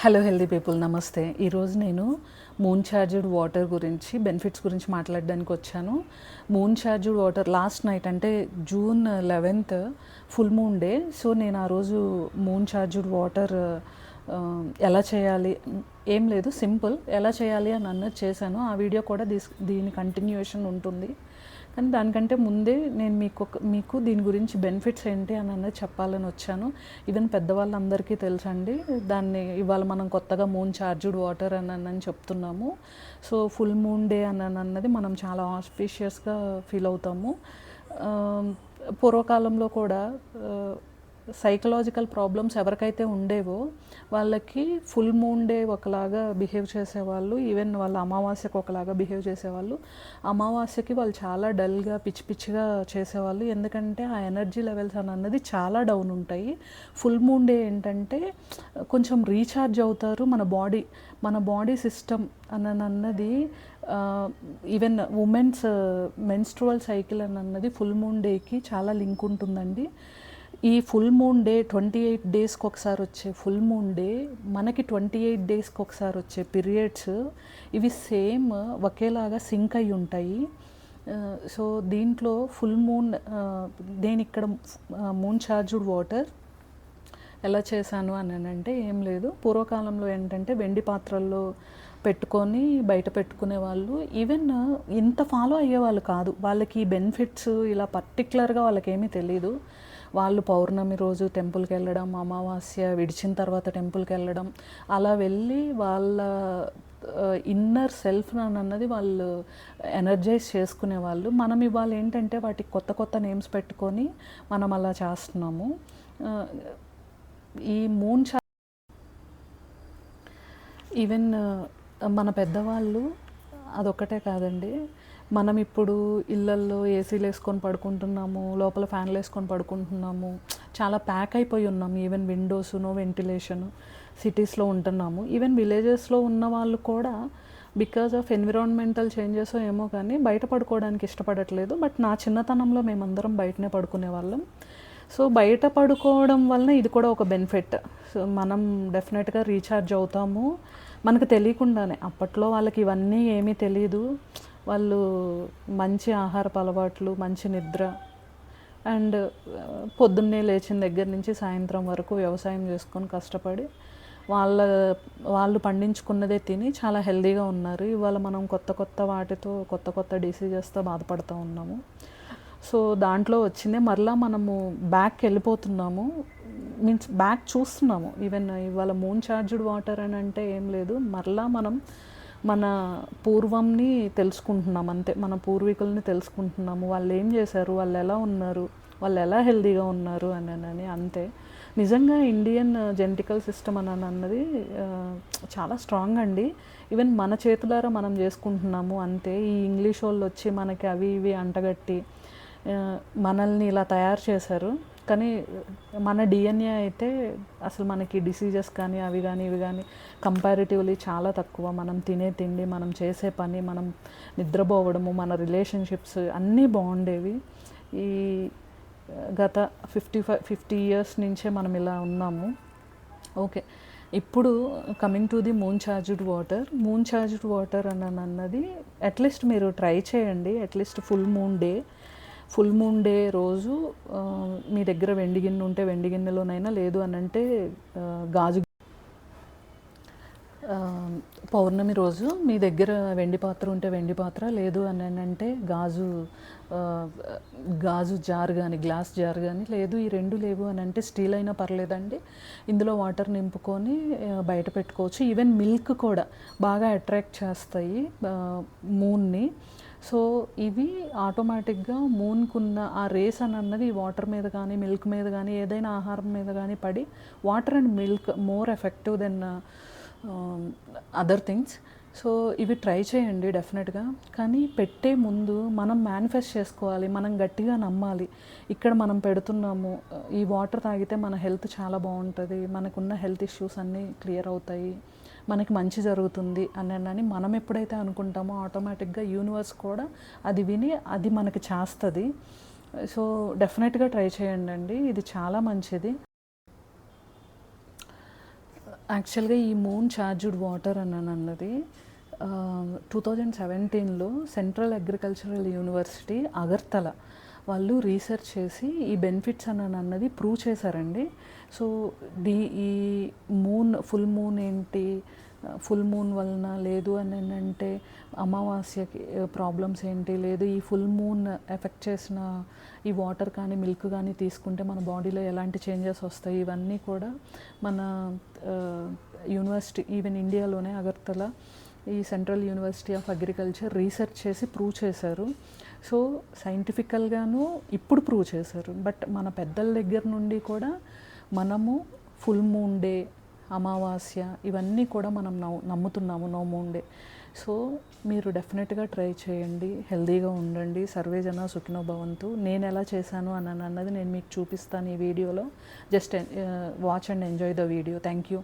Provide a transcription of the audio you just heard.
Hello healthy people నమస్తే. ఈరోజు నేను మూన్ ఛార్జ్డ్ వాటర్ గురించి బెనిఫిట్స్ గురించి మాట్లాడడానికి వచ్చాను. Moon charged water last night అంటే June eleventh full moon day so నేను ఆ రోజు మూన్ ఛార్జ్డ్ వాటర్ ఎలా చేయాలి? ఏం లేదు సింపుల్ ఎలా చేయాలి అని అన్నది చేశాను. ఆ వీడియో కూడా దీస్ దీని కంటిన్యూషన్ ఉంటుంది. కానీ దానికంటే ముందే నేను మీకు మీకు దీని గురించి బెనిఫిట్స్ ఏంటి అని అన్నది చెప్పాలని వచ్చాను. ఈవెన్ పెద్దవాళ్ళందరికీ తెలుసండి దాన్ని ఇవాళ మనం కొత్తగా మూన్ చార్జ్డ్ వాటర్ అని అని చెప్తున్నాము. సో ఫుల్ మూన్ డే అని అన్నది మనం చాలా ఆస్పీషియస్గా ఫీల్ అవుతాము. పూర్వకాలంలో కూడా సైకలాజికల్ ప్రాబ్లమ్స్ ఎవరికైతే ఉండేవో వాళ్ళకి ఫుల్ మూన్ డే ఒకలాగా బిహేవ్ చేసేవాళ్ళు. ఈవెన్ వాళ్ళ అమావాస్యకు ఒకలాగా బిహేవ్ చేసేవాళ్ళు. అమావాస్యకి వాళ్ళు చాలా డల్గా పిచ్చి పిచ్చిగా చేసేవాళ్ళు. ఎందుకంటే ఆ ఎనర్జీ లెవెల్స్ అని అన్నది చాలా డౌన్ ఉంటాయి. ఫుల్ మూన్ డే ఏంటంటే కొంచెం రీఛార్జ్ అవుతారు మన బాడీ మన బాడీ సిస్టమ్ అని అన్నది ఈవెన్ ఉమెన్స్ మెన్స్ట్రువల్ సైకిల్ అని అన్నది ఫుల్ మూన్ డేకి చాలా లింక్ ఉంటుందండి. ఈ full moon day twenty eight డేస్కి ఒకసారి వచ్చే ఫుల్ మూన్ డే మనకి ట్వంటీ ఎయిట్ డేస్కి ఒకసారి వచ్చే పీరియడ్స్ ఇవి సేమ్ ఒకేలాగా సింక్ అయి ఉంటాయి. సో దీంట్లో ఫుల్ మూన్ నేను ఇక్కడ మూన్ చార్జ్డ్ వాటర్ ఎలా చేశాను అని అంటే ఏం లేదు. పూర్వకాలంలో ఏంటంటే వెండి పాత్రల్లో పెట్టుకొని బయట పెట్టుకునే వాళ్ళు. ఈవెన్ ఇంత ఫాలో అయ్యేవాళ్ళు కాదు. వాళ్ళకి బెనిఫిట్స్ ఇలా పర్టికులర్గా వాళ్ళకి ఏమీ తెలియదు వాళ్ళు పౌర్ణమి రోజు టెంపుల్కి వెళ్ళడం అమావాస్య విడిచిన తర్వాత టెంపుల్కి వెళ్ళడం అలా వెళ్ళి వాళ్ళ ఇన్నర్ సెల్ఫ్ అన్నది వాళ్ళు ఎనర్జైజ్ చేసుకునే వాళ్ళు. మనం ఇవాళ ఏంటంటే వాటికి కొత్త కొత్త నేమ్స్ పెట్టుకొని మనం అలా చేస్తున్నాము. ఈ మూన్ చా ఈవెన్ మన పెద్దవాళ్ళు అదొక్కటే కాదండి. మనం ఇప్పుడు ఇళ్ళల్లో ఏసీలు వేసుకొని పడుకుంటున్నాము లోపల ఫ్యాన్లు వేసుకొని పడుకుంటున్నాము చాలా ప్యాక్ అయిపోయి ఉన్నాం. ఈవెన్ విండోసును వెంటిలేషను సిటీస్లో ఉంటున్నాము. ఈవెన్ విలేజెస్లో ఉన్న వాళ్ళు కూడా బికాజ్ ఆఫ్ ఎన్విరాన్మెంటల్ చేంజెస్ ఏమో కానీ బయట పడుకోవడానికి ఇష్టపడట్లేదు. బట్ నా చిన్నతనంలో మేమందరం బయటనే పడుకునే వాళ్ళం సో బయట పడుకోవడం వలన ఇది కూడా ఒక బెనిఫిట్. సో మనం డెఫినెట్గా రీఛార్జ్ అవుతాము. మనకు తెలియకుండానే అప్పట్లో వాళ్ళకి ఇవన్నీ ఏమీ తెలియదు వాళ్ళు మంచి ఆహారపు అలవాట్లు మంచి నిద్ర అండ్ పొద్దున్నే లేచిన దగ్గర నుంచి సాయంత్రం వరకు వ్యవసాయం చేసుకొని కష్టపడి వాళ్ళ వాళ్ళు పండించుకున్నదే తిని చాలా హెల్తీగా ఉన్నారు. ఇవాళ మనం కొత్త కొత్త వాటితో కొత్త కొత్త డిసీజెస్తో బాధపడుతూ ఉన్నాము. సో దాంట్లో వచ్చిందే. మరలా మనము బ్యాక్ వెళ్ళిపోతున్నాము. మీన్స్ బ్యాక్ చూస్తున్నాము. ఈవెన్ ఇవాళ మూన్ ఛార్జ్డ్ వాటర్ అని అంటే ఏం లేదు. మరలా మనం మన పూర్వంని తెలుసుకుంటున్నాం. అంతే మన పూర్వీకుల్ని తెలుసుకుంటున్నాము. వాళ్ళు ఏం చేశారు? వాళ్ళు ఎలా ఉన్నారు? వాళ్ళు ఎలా హెల్దీగా ఉన్నారు? అని అని అంతే. నిజంగా ఇండియన్ జెనటికల్ సిస్టమ్ అని అన్నది చాలా స్ట్రాంగ్ అండి. ఈవెన్ మన చేతులారా మనం చేసుకుంటున్నాము. అంతే. ఈ ఇంగ్లీష్ వాళ్ళు వచ్చి మనకి అవి ఇవి అంటగట్టి మనల్ని ఇలా తయారు చేశారు. కానీ మన డిఎన్ఏ అయితే అసలు మనకి డిసీజెస్ కానీ అవి కానీ ఇవి కానీ కంపారిటివ్లీ చాలా తక్కువ. మనం తినే తిండి మనం చేసే పని మనం నిద్రపోవడము మన రిలేషన్షిప్స్ అన్నీ బాగుండేవి. ఈ గత ఫిఫ్టీ ఫైవ్ ఫిఫ్టీ ఇయర్స్ నుంచే మనం ఇలా ఉన్నాము. ఓకే. ఇప్పుడు coming to the moon charged water moon charged water అని అన్నది అట్లీస్ట్ మీరు ట్రై చేయండి. At least full moon day full moon day రోజు మీ దగ్గర వెండి గిన్నె ఉంటే వెండి గిన్నెలోనైనా లేదు అని అంటే గాజు పౌర్ణమి రోజు మీ దగ్గర వెండి పాత్ర ఉంటే వెండి పాత్ర లేదు అని అంటే గాజు గాజు జార్ కానీ గ్లాస్ జార్ కానీ లేదు ఈ రెండు లేవు అని అంటే స్టీల్ అయినా పర్లేదండి. ఇందులో వాటర్ నింపుకొని బయట పెట్టుకోవచ్చు. ఈవెన్ మిల్క్ కూడా బాగా అట్రాక్ట్ చేస్తాయి మూన్ని. సో ఇవి ఆటోమేటిక్గా మూన్కున్న ఆ రేస్ అని అన్నది ఈ వాటర్ మీద కానీ మిల్క్ మీద కానీ ఏదైనా ఆహారం మీద కానీ పడి water and milk more effective than other things so ఇవి ట్రై చేయండి డెఫినెట్గా కానీ పెట్టే ముందు మనం మేనిఫెస్ట్ చేసుకోవాలి మనం గట్టిగా నమ్మాలి. ఇక్కడ మనం పెడుతున్నాము ఈ వాటర్ తాగితే మన హెల్త్ చాలా బాగుంటుంది మనకున్న హెల్త్ ఇష్యూస్ అన్నీ క్లియర్ అవుతాయి. మనకి మంచి జరుగుతుంది అని అని మనం ఎప్పుడైతే అనుకుంటామో ఆటోమేటిక్గా యూనివర్స్ కూడా అది విని అది మనకి చేస్తుంది. సో డెఫినెట్గా ట్రై చేయండి అండి. ఇది చాలా మంచిది. యాక్చువల్గా ఈ మూన్ ఛార్జ్డ్ వాటర్ అని అన్నది టూ థౌజండ్ సెవెంటీన్లో సెంట్రల్ అగ్రికల్చరల్ యూనివర్సిటీ అగర్తల వాళ్ళు రీసెర్చ్ చేసి ఈ బెనిఫిట్స్ అని అన్నది ప్రూవ్ చేశారండి. సో ది ఈ మూన్ ఫుల్ మూన్ ఏంటి? ఫుల్ మూన్ వలన లేదు అని అంటే అమావాస్యకి ప్రాబ్లమ్స్ ఏంటి? లేదు ఈ ఫుల్ మూన్ ఎఫెక్ట్ చేసిన ఈ వాటర్ కానీ మిల్క్ కానీ తీసుకుంటే మన బాడీలో ఎలాంటి చేంజెస్ వస్తాయి? ఇవన్నీ కూడా మన యూనివర్సిటీ ఈవెన్ ఇండియాలోనే అగర్తల ఈ central university of agriculture research చేసి ప్రూవ్ చేశారు. సో సైంటిఫికల్గాను ఇప్పుడు ప్రూవ్ చేశారు. బట్ మన పెద్దల దగ్గర నుండి కూడా మనము ఫుల్ మూన్ డే అమావాస్య ఇవన్నీ కూడా మనం నమ్ముతున్నాము నో మూన్ డే సో మీరు డెఫినెట్గా ట్రై చేయండి. హెల్దీగా ఉండండి. సర్వే జన సుఖినో భవంతు నేను ఎలా చేశాను అని అన్నది నేను మీకు చూపిస్తాను ఈ వీడియోలో. Just watch and enjoy the video thank you